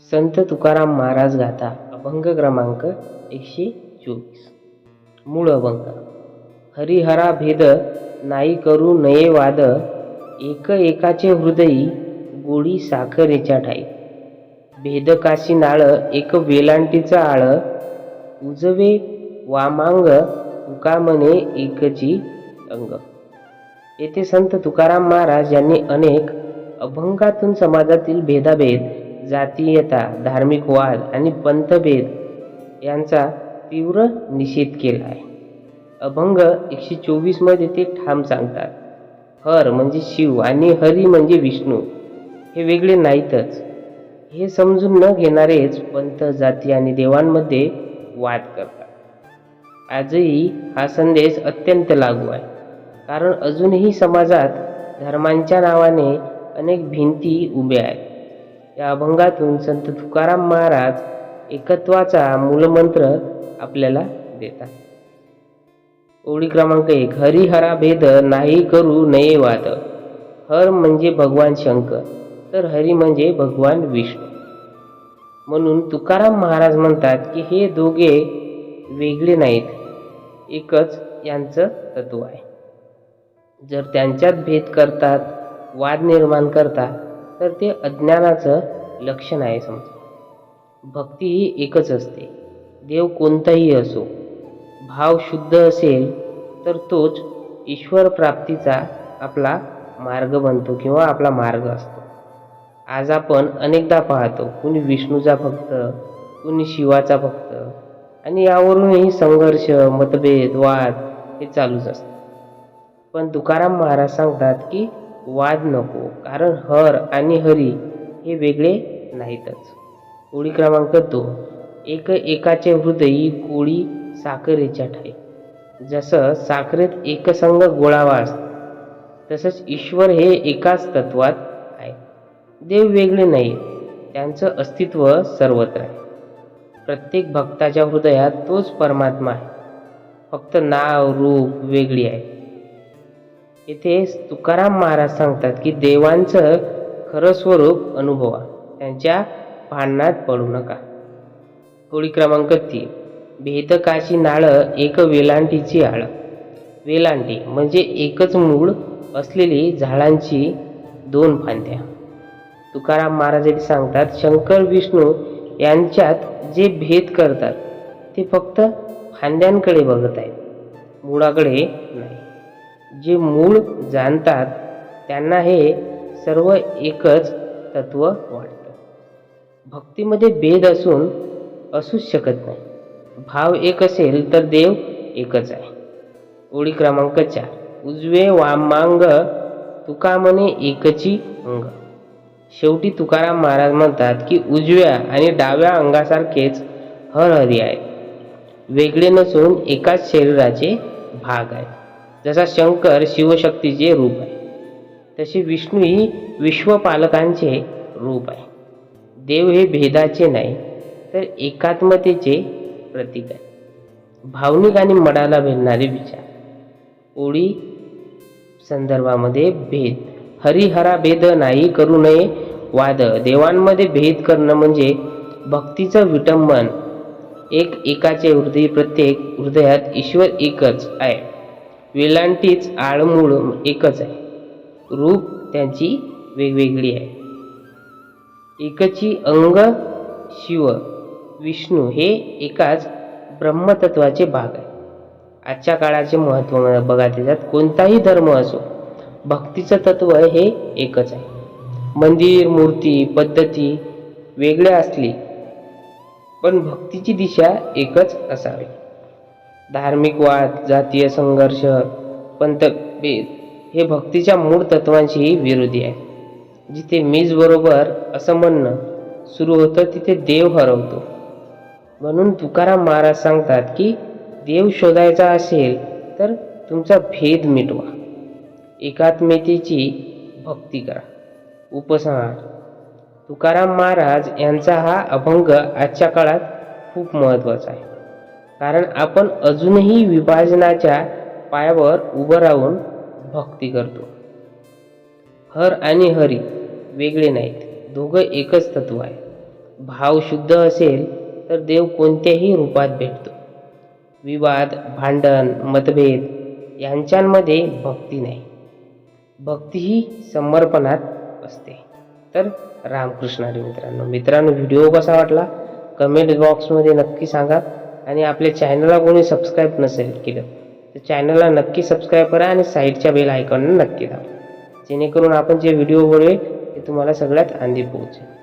संत तुकाराम महाराज गाथा अभंग क्रमांक एकशे चोवीस. मूळ अभंग. हरिहरा भेद नाही करू नये वाद एक एकाचे हृदयी गोडी साखरेच्या ठाई. भेद काशी नाळ एक वेलांटीचा आळ उजवे वामांग उकामने एकची अंग. येथे संत तुकाराम महाराज यांनी अनेक अभंगातून समाजातील भेदाभेद जातीयता धार्मिक वाद आणि पंथभेद यांचा तीव्र निषेध केला आहे. अभंग एकशे चोवीसमध्ये ते ठाम सांगतात हर म्हणजे शिव आणि हरी म्हणजे विष्णू हे वेगळे नाहीतच. हे समजून न घेणारेच पंथ जाती आणि देवांमध्ये वाद करतात. आजही हा संदेश अत्यंत लागू आहे कारण अजूनही समाजात धर्मांच्या नावाने अनेक भिंती उभ्या आहेत. या अभंगातून संत तुकाराम महाराज एकत्वाचा मूलमंत्र आपल्याला देतात. ओळी क्रमांक एक हरिहरा भेद नाही करू नये वाद. हर म्हणजे भगवान शंकर तर हरी म्हणजे भगवान विष्णू. म्हणून तुकाराम महाराज म्हणतात की हे दोघे वेगळे नाहीत एकच यांचं तत्व आहे. जर त्यांच्यात भेद करतात वाद निर्माण करतात तर ते अज्ञानाचं लक्षण आहे समजा. भक्ती ही एकच असते. देव कोणताही असो भाव शुद्ध असेल तर तोच ईश्वर प्राप्तीचा आपला मार्ग बनतो किंवा आपला मार्ग असतो. आज आपण अनेकदा पाहतो कुणी विष्णूचा भक्त कुणी शिवाचा भक्त आणि यावरूनही संघर्ष मतभेद वाद हे चालूच असतात. पण तुकाराम महाराज सांगतात की वाद नको कारण हर आणि हरी हे वेगळे नाहीतच. ओळी क्रमांक दोन एक एकाचे हृदयी गोळी साखरेच्या ठाई. जसं साखरेत एकसंग गोळावा असतो तसंच ईश्वर हे एकाच तत्वात आहे. देव वेगळे नाही त्यांचं अस्तित्व सर्वत्र आहे. प्रत्येक भक्ताच्या हृदयात तोच परमात्मा आहे. फक्त नाव रूप वेगळी आहे. येथे तुकाराम महाराज सांगतात की देवांचं खरं स्वरूप अनुभवा. त्यांच्या भांडणात पडू नका. होळी क्रमांक तीन. भेदकाची नाळ एक वेलांटीची आळ. वेलांटी म्हणजे एकच मूळ असलेली झाडांची दोन फांद्या. तुकाराम महाराज सांगतात शंकर विष्णू यांच्यात जे भेद करतात ते फक्त फांद्यांकडे बघत आहेत मुळाकडे नाही. जे मूळ जाणतात त्यांना हे सर्व एकच तत्व वाटतं. भक्तीमध्ये भेद असून असूच शकत नाही. भाव एक असेल तर देव एकच आहे. ओळी क्रमांक चार. उजवे वामांग तुका म्हणे एकची अंग. शेवटी तुकाराम महाराज म्हणतात की उजव्या आणि डाव्या अंगासारखेच हरहरी आहेत वेगळे नसून एकाच शरीराचे भाग आहेत जसा शंकर शिवशक्तीचे रूप आहे तशी विष्णू ही विश्वपालकांचे रूप आहे. देव हे भेदाचे नाही तर एकात्मतेचे प्रतीक आहे. भावनिक आणि मनाला भिडणारे विचार. ओळी संदर्भामध्ये भेद. हरिहरा भेद नाही करू नये वाद. देवांमध्ये भेद करणं म्हणजे भक्तीचं विटंबन. एक एकाचे हृदय प्रत्येक हृदयात ईश्वर एकच आहे. वेलांटीच आळमूळ एकच आहे. रूप त्यांची वेगवेगळी आहे. एकची अंग शिव विष्णू हे एकाच ब्रह्मतत्वाचे भाग आहे. आजच्या काळाचे महत्त्व बघा त्याच्यात कोणताही धर्म असो भक्तीचं तत्व हे एकच आहे. मंदिर मूर्ती पद्धती वेगळ्या असली पण भक्तीची दिशा एकच असावी. धार्मिक वाद जातीय संघर्ष पंथभेद हे भक्तीच्या मूळ तत्वांशीही विरोधी आहे जिथे मीच बरोबर असं म्हणणं सुरू होतं तिथे देव हरवतो. म्हणून तुकाराम महाराज सांगतात की देव शोधायचा असेल तर तुमचा भेद मिटवा. एकात्मतेची भक्ती करा. उपसंहार. तुकाराम महाराज यांचा हा अभंग आजच्या काळात खूप महत्त्वाचा आहे. कारण आपण अजूनही विभाजनाच्या पायावर उभं राहून भक्ती करतो. हर आणि हरी वेगळे नाहीत दोघं एकच तत्व आहे. भाव शुद्ध असेल तर देव कोणत्याही रूपात भेटतो. विवाद भांडण मतभेद यांच्यामध्ये भक्ती नाही. भक्ती ही समर्पणात असते. तर रामकृष्णारी मित्रांनो मित्रांनो व्हिडिओ कसा वाटला? कमेंट बॉक्समध्ये नक्की सांगा. आणि आपल्या चॅनलला कोणी सबस्क्राईब नसेल केलं तर चॅनलला नक्की सबस्क्राईब करा आणि साईडच्या बेल आयकॉनला नक्की दाबा. जेणेकरून आपण जे व्हिडिओ बनवेल ते तुम्हाला सगळ्यात आधी पोहोचेल.